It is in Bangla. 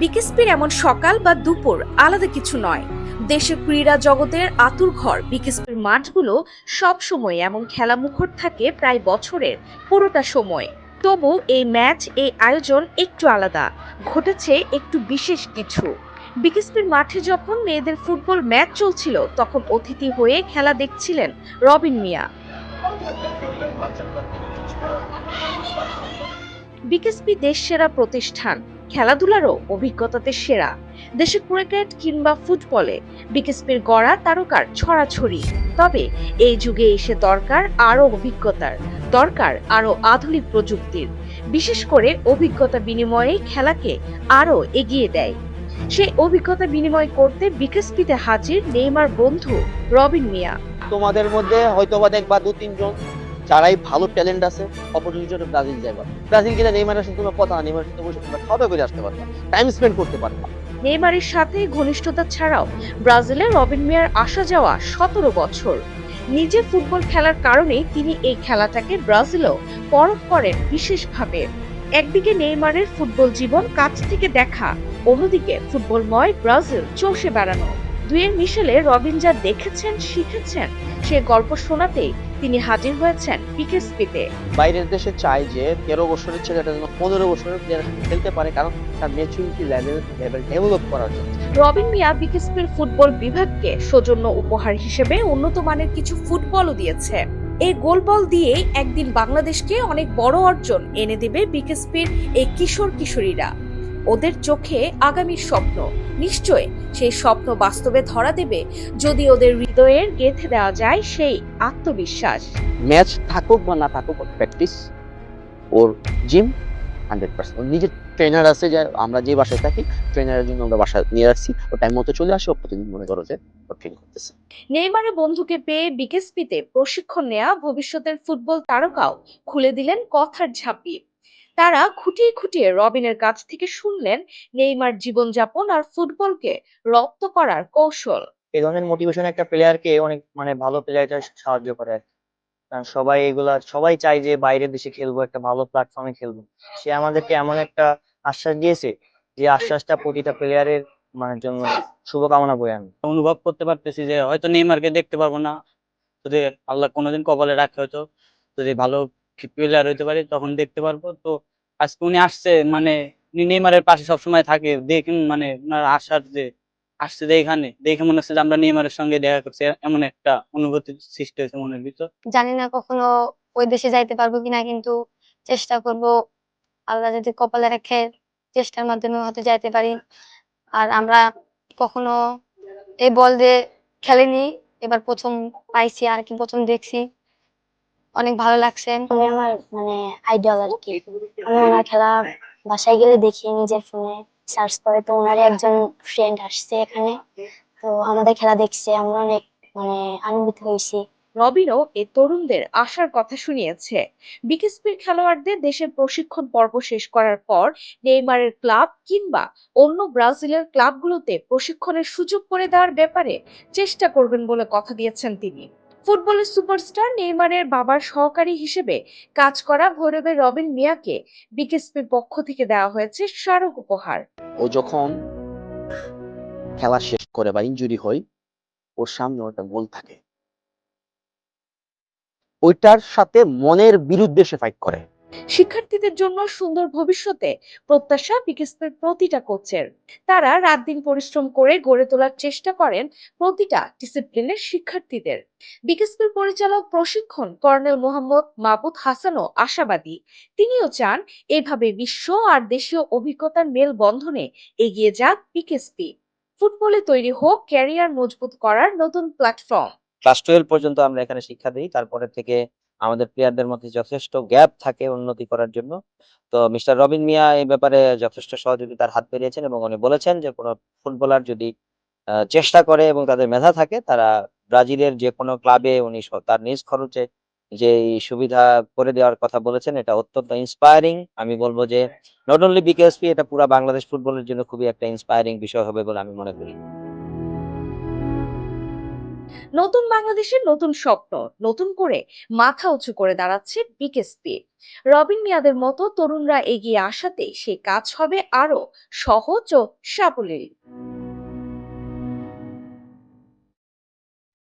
বিকেএসপির এমন সকাল বা দুপুর আলাদা কিছু নয়। দেশের ক্রীড়া জগতের আতুর ঘর বিকেএসপির মাঠগুলো সব সময় এমন খেলা মুখর থাকে প্রায় বছরের পুরোটা সময়। তবু এই ম্যাচ, এই আয়োজন একটু আলাদা, ঘটেছে একটু বিশেষ কিছু। বিকেএসপির মাঠে যখন মেয়েদের ফুটবল ম্যাচ চলছিল, তখন অতিথি হয়ে খেলা দেখছিলেন রবিন মিয়া। বিকেএসপি দেশ সেরা প্রতিষ্ঠান খেলাধুলারও অভিজ্ঞতাতে সেরা। দেশে ক্রিকেট কিংবা ফুটবলে বিকেএসপির গড়া তারকার ছড়াছড়ি। তবে এই যুগে এসে দরকার আরও অভিজ্ঞতার, দরকার আরও আধুনিক প্রযুক্তির। বিশেষ করে অভিজ্ঞতা বিনিময়ে খেলাকে আরও এগিয়ে দেয়। সেই অভিজ্ঞতা বিনিময় করতে বিকেএসপিতে হাজির নেইমার বন্ধু রবিন মিয়া। তোমাদের মধ্যে হয়তো বা দেখবা দু তিনজন যারাই ভালো ট্যালেন্ট আছে অপরচুনিটি জন্য ব্রাজিল যাইবা ব্রাজিল গেলে নেইমারের সাথে তোমার কথা নেইমারের সাথে বসে তোমরা সবে করে আসতে পারবা টাইম স্পেন্ড করতে পারবা নেইমারের সাথে ঘনিষ্ঠতা ছাড়াও ব্রাজিলের রবিন মিয়ার আসা যাওয়া সতেরো বছর। নিজে ফুটবল খেলার কারণে তিনি এই খেলাটাকে ব্রাজিলেও পরখ করেন বিশেষভাবে। একদিকে নেইমারের ফুটবল জীবন, কাছ থেকে দেখা, অন্যদিকে ফুটবলময় ব্রাজিল চষে বেড়ানো। দুয়ের মিশেলে রবিন যা দেখেছেন শিখেছেন সে গল্প শোনাতেই তিনি হাজির হয়েছেন পিকেসপিতে বাইরের দেশে চায় যে তেরো বছরের ছেলেটা যেন পনেরো বছরের প্লেয়ার খেলতে পারে কারণ তার ম্যাচুরিটি লেভেল লেভেল ডেভেলপ করার জন্য। রবিন মিয়া বিকেএসপির ফুটবল বিভাগকে সৌজন্য উপহার হিসেবে উন্নত মানের কিছু ফুটবলও দিয়েছে। এই গোলবল দিয়ে একদিন বাংলাদেশকে অনেক বড় অর্জন এনে দেবে বিকেএসপির এই কিশোর কিশোরীরা। ওদের চোখে আগামীর স্বপ্ন। নিশ্চয় সেই স্বপ্ন বাস্তবে ধরা দেবে যদি ওদের হৃদয়ের গেঁথে দেওয়া যায় সেই আত্মবিশ্বাস। ম্যাচ থাকুক বা না থাকুক প্র্যাকটিস ওর জিম হান্ড্রেড পার্সেন্ট। নিজের ট্রেনার আছে যে আমরা যে বাসায় থাকি ট্রেনারের জন্য আমরা বাসা নিয়ে রাখছি ও টাইম মতো চলে আসে ও প্রতিদিন মনে করো যে ট্রেন করতেছে। নেইমারের বন্ধুকে পেয়ে বিকেএসপিতে প্রশিক্ষণ নেওয়া ভবিষ্যতের ফুটবল তারকাও খুলে দিলেন কথার ঝাঁপি। তারা খুঁটিয়ে খুঁটিয়ে রবিনের কাছ থেকে শুনলেন নেইমার জীবনযাপন আর ফুটবলকে রপ্ত করার কৌশল। এই ধরনের মোটিভেশন একটা প্লেয়ারকে অনেক মানে ভালো প্লেয়ারটা সাহায্য করে আর কি। কারণ সবাই এগুলা সবাই চায় যে বাইরের দেশে খেলব একটা ভালো প্ল্যাটফর্মে খেলব। সে আমাদেরকে এমন একটা আশ্বাস দিয়েছে যে আশ্বাসটা প্রতিটা প্লেয়ারের মানে জন্য শুভকামনা বয়ে আনে অনুভব করতে পারতেছি যে হয়তো নেইমারকে দেখতে পারব না। যদি আল্লাহ কোনোদিন কপালে রাখে হয়তো যদি ভালো প্লেয়ার হইতে পারে, তখন দেখতে পারব। তো আজকে উনি আসছে মানে নেইমারের পাশে সবসময় থাকে। দেখুন মানে ওনার আসার যে, আসছে যে এখানে, দেখে মনে হচ্ছে যে আমরা নেইমারের সঙ্গে দেখা করছি। এমন একটা অনুভূতি সৃষ্টি হয়েছে মনের ভিতর। জানি না কখনো ওই দেশে যাইতে পারব কিনা, কিন্তু চেষ্টা করব আল্লাহ যদি কপালে রাখে, চেষ্টার মাধ্যমে হয়তো যাইতে পারি। আর আমরা কখনো এই বল দিয়ে খেলিনি, এবার প্রথম পাইছি আর কি, প্রথম দেখছি। অনেক ভালো লাগছে। উনি আমার মানে আইডল আর কি। আমি ওনার খেলা বাসায় গেলে দেখি নিজের ফোনে সার্চ করে। তো ওনারই একজন ফ্রেন্ড আসছে এখানে। তো আমাদের খেলা দেখছে আমরা অনেক মানে আনন্দিত হয়েছি। রবিনও এই তরুণদের আশার কথা শুনিয়েছে। বিকেএসপির খেলোয়াড়দের দেশের প্রশিক্ষণ পর্ব শেষ করার পর নেইমারের ক্লাব কিংবা অন্য ব্রাজিলের ক্লাবগুলোতে প্রশিক্ষণের সুযোগ করে দেওয়ার ব্যাপারে চেষ্টা করবেন বলে কথা দিয়েছেন তিনি। ফুটবলের সুপারস্টার নেইমারের বাবার সহকারী হিসেবে কাজ করা ভৈরবের রবিন মিয়াকে বিকেএসপির পক্ষ থেকে দেওয়া হয়েছে স্মারক উপহার। ও যখন খেলা শেষ করে বা ইঞ্জুরি হয়, ওর সামনে ওটা গোল থাকে। ওইটার সাথে মনের বিরুদ্ধে সে ফাইট করে। শিক্ষার্থীদের জন্য সুন্দর ভবিষ্যতে প্রত্যাশা বিকেএসপির প্রতিটা কোচের। তারা রাত দিন পরিশ্রম করে গড়ে তোলার চেষ্টা করেন প্রতিটা ডিসিপ্লিনের শিক্ষার্থীদের। বিকেএসপির পরিচালক প্রশিক্ষণ কর্নেল মোহাম্মদ মাহবুদ হাসানও আশাবাদী। তিনিও চান এভাবে বিশ্ব আর দেশীয় অভিজ্ঞতার মেল বন্ধনে এগিয়ে যাক বিকেএসপি। ফুটবলে তৈরি হোক ক্যারিয়ার মজবুত করার নতুন প্ল্যাটফর্ম। ক্লাস টুয়েলভ পর্যন্ত আমরা এখানে শিক্ষা দিই, তারপরে থেকে আমাদের প্লেয়ারদের মধ্যে যথেষ্ট গ্যাপ থাকে উন্নতি করার জন্য। তো মিস্টার রবিন মিয়া এই ব্যাপারে যথেষ্ট সহযোগিতার হাত বেরিয়েছেন এবং উনি বলেছেন যে কোনো ফুটবলার যদি চেষ্টা করে এবং তাদের মেধা থাকে, তারা ব্রাজিলের যে কোনো ক্লাবে উনি তার নিজ খরচে যে সুবিধা করে দেওয়ার কথা বলেছেন, এটা অত্যন্ত ইন্সপায়ারিং আমি বলব যে নট অনলি বিকেএসপি এটা পুরা বাংলাদেশ ফুটবলের জন্য খুবই একটা ইন্সপায়ারিং বিষয় হবে বলে আমি মনে করি। নতুন বাংলাদেশের নতুন স্বপ্ন, নতুন করে মাথা উঁচু করে দাঁড়াচ্ছে বিকেএসপি। রবিন মিয়াদের মতো তরুণরা এগিয়ে আসাতে সে কাজ হবে আরও সহজ ও সাবলীল।